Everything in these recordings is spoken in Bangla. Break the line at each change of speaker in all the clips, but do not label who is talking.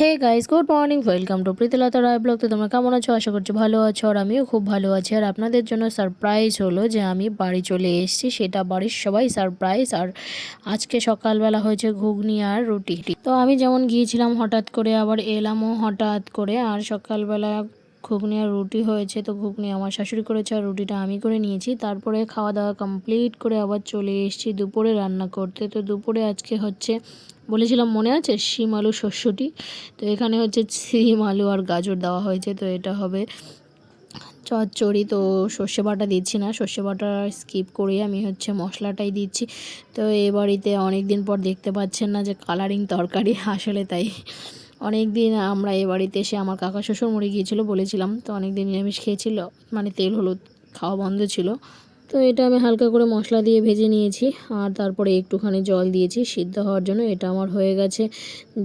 Hey guys good morning welcome to Pritilata Roy blog তো তোমরা কেমন আছো? আশা করছি ভালো আছো আর আমিও খুব ভালো আছি। আর আপনাদের জন্য সারপ্রাইজ হলো যে আমি বাড়ি চলে এসেছি। সেটা বাড়ির সবাই সারপ্রাইজ আর আজকে সকালবেলা হয়েছে ঘুগনি আর রুটি। তো আমি যেমন গিয়েছিলাম হঠাৎ করে, আবার এলামও হঠাৎ করে। আর সকালবেলা ঘুগনি আর রুটি হয়েছে, তো ঘুগনি আমার শাশুড়ি করেছে আর রুটিটা আমি করে নিয়েছি। তারপরে খাওয়া দাওয়া কমপ্লিট করে আবার চলে এসেছি দুপুরে রান্না করতে। তো দুপুরে আজকে হচ্ছে বলেছিলাম মনে আছে? শিম আলু শস্যটি তো এখানে হচ্ছে শিম আলু আর গাজর দেওয়া হয়েছে। তো এটা হবে চচ্চড়ি। তো সর্ষে বাটা দিচ্ছি না। সর্ষে বাটা স্কিপ করে আমি হচ্ছে মশলাটাই দিচ্ছি। তো এ বাড়িতে অনেক দিন পর দেখতে পাচ্ছেন না যে কালারিং তরকারি। আসলে তাই অনেক দিন আমরা এ বাড়িতে এসে আমার কাকা শ্বশুর মরে গিয়েছিল বলেছিলাম। তো অনেক দিন নিরামিষ খেয়েছিল। মানে তেল হলুদ খাওয়া বন্ধ ছিল। তো এটা আমি হালকা করে মশলা দিয়ে ভেজে নিয়েছি, আর তারপরে একটুখানি জল দিয়েছি সিদ্ধ হওয়ার জন্য। এটা আমার হয়ে গেছে।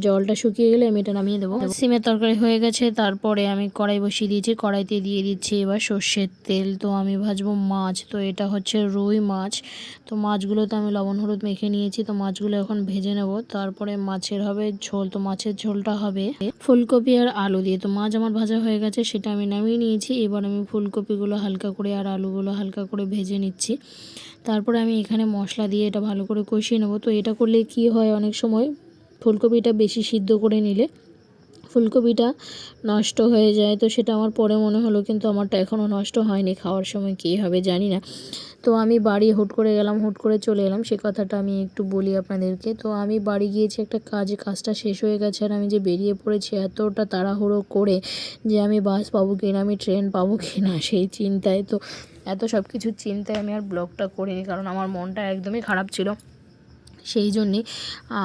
জলটা শুকিয়ে গেলে আমি এটা নামিয়ে দেবো। সিমের তরকারি হয়ে গেছে। তারপরে আমি কড়াই বসিয়ে দিয়েছি। কড়াইতে দিয়ে দিচ্ছি এবার সর্ষের তেল। তো আমি ভাজবো মাছ। তো এটা হচ্ছে রুই মাছ। তো মাছগুলো তো আমি লবণ, হলুদ মেখে নিয়েছি। তো মাছগুলো এখন ভেজে নেব। তারপরে মাছের হবে ঝোল। তো মাছের ঝোলটা হবে ফুলকপি আর আলু দিয়ে। তো মাছ আমার ভাজা হয়ে গেছে। সেটা আমি নামিয়ে নিয়েছি। এবার আমি ফুলকপিগুলো হালকা করে আর আলুগুলো হালকা করে ভেজে নিচ্ছি। তারপরে আমি এখানে মশলা দিয়ে এটা ভালো করে কষিয়ে নেব। তো এটা করলে কি হয় অনেক সময়? ফুলকপিটা বেশি সিদ্ধ করে নিলে ফুলকপিটা নষ্ট হয়ে যায়। তো সেটা আমার পরে মনে হলো, কিন্তু আমারটা এখনও নষ্ট হয়নি খাওয়ার সময়, কী হবে জানি না। তো আমি বাড়ি হুট করে গেলাম, হুট করে চলে এলাম। সে কথাটা আমি একটু বলি আপনাদেরকে। তো আমি বাড়ি গিয়েছি, একটা কাজে, কাজটা শেষ হয়ে গেছে আর আমি যে বেরিয়ে পড়েছি এতটা তাড়াহুড়ো করে যে আমি বাস পাবো কি না আমি ট্রেন পাবো কি না সেই চিন্তায়। তো এত সব কিছু চিন্তায় আমি আর ব্লগটা করিনি, কারণ আমার মনটা একদমই খারাপ ছিল। সেই জন্যে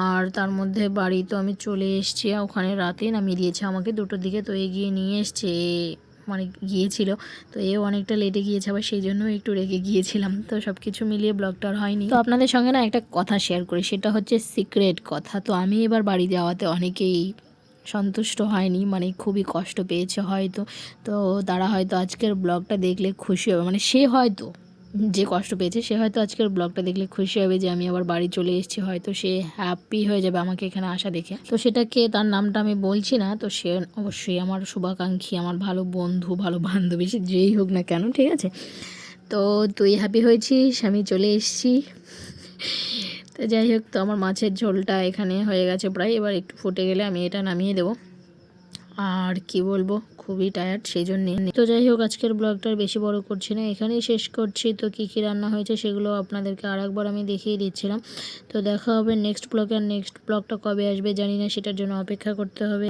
আর তার মধ্যে বাড়ি তো আমি চলে এসেছি ওখানে রাতে নামিয়ে দিয়েছে আমাকে দুটোর দিকে, তো এগিয়ে নিয়ে এসছে মানে গিয়েছিল, তো এও অনেকটা লেটে গিয়েছে, আবার সেই জন্য একটু রেগে গিয়েছিলাম। তো সব কিছু মিলিয়ে ব্লগটা আর হয়নি। তো আপনাদের সঙ্গে না একটা কথা শেয়ার করি, সেটা হচ্ছে সিক্রেট কথা। তো আমি এবার বাড়ি যাওয়াতে অনেকেই সন্তুষ্ট হয়নি মানে খুবই কষ্ট পেয়েছে হয়তো। তো তারা হয়তো আজকের ব্লগটা দেখলে খুশি হবে। মানে সে হয়তো যে কষ্ট পেয়েছে, সে হয়তো আজকের ব্লগটা দেখলে খুশি হবে যে আমি আবার বাড়ি চলে এসেছি, হয়তো সে হ্যাপি হয়ে যাবে আমাকে এখানে আসা দেখে। তো সেটাকে তার নামটা আমি বলছি না, তো সে অবশ্যই আমার শুভাকাঙ্ক্ষী, আমার ভালো বন্ধু, ভালো বান্ধবী, সে যেই হোক না কেন, ঠিক আছে? তো তুই হ্যাপি হয়েছিস? আমি চলে এসেছি। তো যাই হোক, তো আমার মাছের ঝোলটা এখানে হয়ে গেছে প্রায়। এবার একটু ফুটে গেলে আমি এটা নামিয়ে দেবো। আর কি বলব, খুবই টায়ার্ড সেই জন্যে তো যাই হোক, আজকের ব্লগটার বেশি বড় করছি না। এখানেই শেষ করছি। তো কি কী রান্না হয়েছে সেগুলো আপনাদেরকে আর একবার আমি দেখিয়ে দিচ্ছিলাম। তো দেখা হবে নেক্সট ব্লগে আর নেক্সট ব্লগটা কবে আসবে জানি না, সেটার জন্য অপেক্ষা করতে হবে।